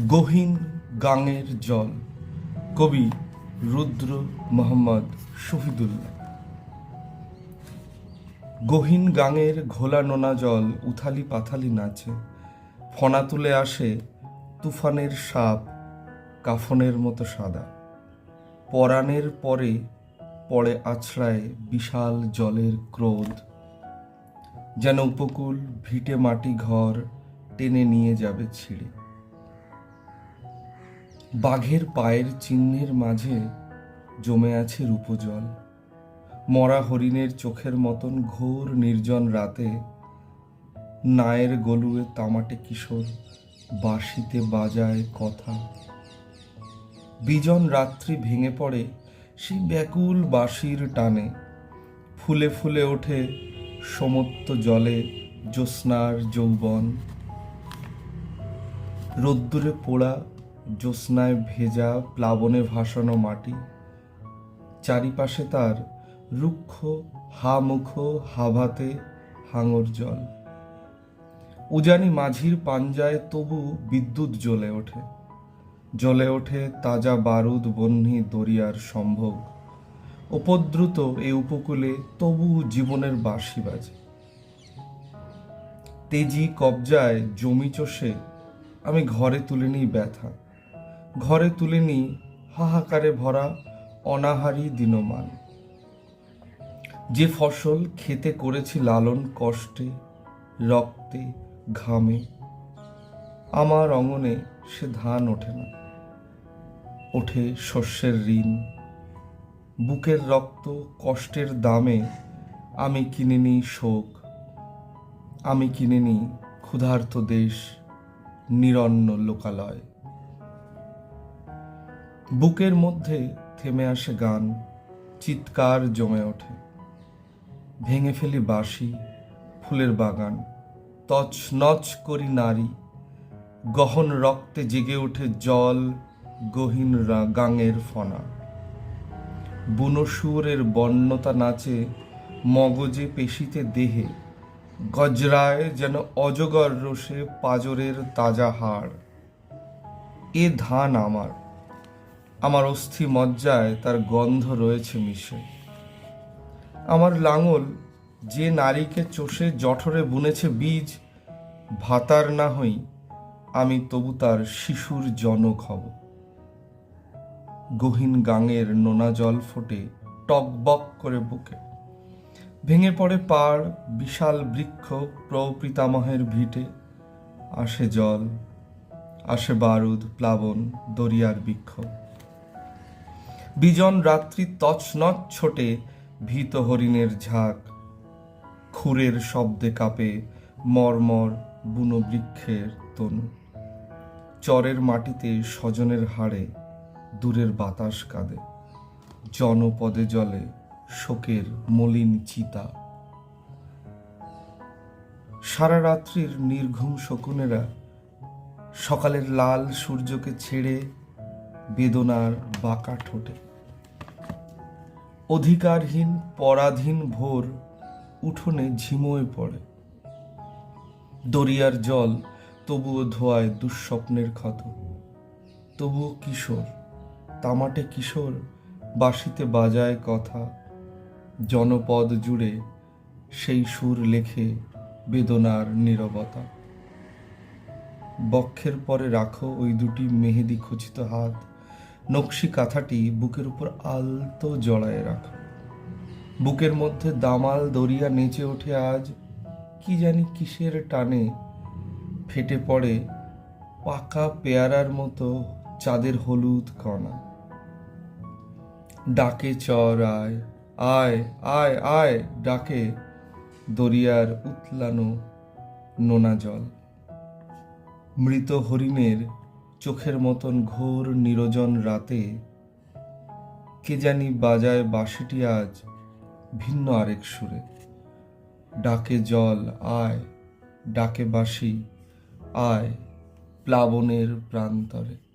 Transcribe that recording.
গহীন গাঙের জল, কবি রুদ্র মোহাম্মদ শহীদুল্লাহ। গহীন গাঙের ঘোলা নোনা জল উথালি পাথালি নাচে, ফনা তুলে আসে তুফানের সাপ, কাফনের মতো সাদা। পরাণের পরে পড়ে আছড়ায় বিশাল জলের ক্রোধ, যেন উপকূল ভিটে মাটি ঘর টেনে নিয়ে যাবে ছিঁড়ে। বাঘের পায়ের চিহ্নের মাঝে জমে আছে রূপজল। মরা হরিণের চোখের মতন ঘোর নির্জন রাতে নায়ের গলুয়ে তামাটে কিশোর বাঁশিতে বাজায় কথা। বিজন রাত্রি ভেঙে পড়ে সেই ব্যাকুল বাঁশির টানে। ফুলে ফুলে ওঠে সমত্ত জলে জ্যোৎস্নার যৌবন। রোদ্দুরে পোড়া জ্যোৎস্নায় ভেজা প্লাবনে ভাসানো মাটি, চারিপাশে তার রুক্ষ হা মুখ হাভাতে হাঙর জল। উজানি মাঝির পাঞ্জায় তবু বিদ্যুৎ জ্বলে ওঠে। জ্বলে ওঠে তাজা বারুদ বহ্নি দরিয়ার সম্ভোগ। উপদ্রুত এ উপকূলে তবু জীবনের বাঁশি বাজে। তেজি কবজায় জমি চষে আমি ঘরে তুলে নিই ব্যথা। ঘরে তুলে নিই হাহাকারে ভরা অনাহারি দিনমান। যে ফসল খেতে করেছি লালন কষ্টে, রক্তে, ঘামে, আমার অঙ্গনে সে ধান ওঠে না। ওঠে শস্যের ঋণ। বুকের রক্ত কষ্টের দামে আমি কিনে নিই শোক। আমি কিনে নিই ক্ষুধার্ত দেশ, নিরন্ন লোকালয়। বুকের মধ্যে থেমে আসে গান, চিৎকার জমে ওঠে। ভেঙে ফেলি বাঁশি, ফুলের বাগান তছ নচ করি নারী। গহন রক্তে জেগে ওঠে জল, গহীন গাঙের ফনা। বুনো সুরের বন্যতা নাচে, মগজে পেশিতে দেহে। গজরায় যেন অজগর রোষে পাজরের তাজা হাড়। এ ধান আমার। আমার অস্থি মজ্জায় তার গন্ধ রয়েছে মিশে। আমার লাঙল যে নারীকে চষে জঠরে বুনেছে বীজ, ভাতার না হই আমি তবু তার শিশুর জনক হব। গহীন গাঙের নোনা জল ফোটে টকবক করে বুকে। ভেঙে পড়ে পাড় বিশাল বৃক্ষ প্রপিতামহের ভিটে। আসে জল, আসে বারুদ, প্লাবন, দরিয়ার বৃক্ষ। বিজন রাত্রি তছনছ ছোটে, ভীত হরিণের ঝাঁক। খুরের শব্দে কাঁপে, মর্মর বুনো বৃক্ষের তনু। চরের মাটিতে স্বজনের হাড়ে, দূরের বাতাস কাঁদে। জনপদে জলে শোকের মলিন চিতা। সারা রাত্রির নির্ঘুম শকুনেরা সকালের লাল সূর্যকে ছেড়ে বেদনার বাঁকা ঠোঁটে। অধিকারহীন, পরাধীন ভোর উঠোনে ঝিমোয় পড়ে। দরিয়ার জল তবুও ধোয়ায় দুঃস্বপ্নের ক্ষত। তবুও কিশোর, তামাটে কিশোর, বাঁশিতে বাজায় কথা। জনপদ জুড়ে সেই সুর লেখে বেদনার নীরবতা। বক্ষের পরে রাখো ওই দুটি মেহেদি খচিত হাত। নকশি কাঁথাটি বুকের উপর আলতো জড়ায় রাখো। বুকের মধ্যে দামাল দরিয়া নেচে ওঠে আজ, কি জানি কিসের টানে ফেটে পড়ে পাকা পেয়ারার মতো চাঁদের হলুদ কণা। ডাকে চর আয় আয় আয় আয়, ডাকে দরিয়ার উতলানো নোনা জল। মৃত হরিণের চোখের মতন ঘোর নিরজন রাতে, কে জানি বাজায় বাঁশিটি আজ ভিন্ন আরেক সুরে। ডাকে জল, আয়, ডাকে বাঁশি, আয় প্লাবনের প্রান্তরে।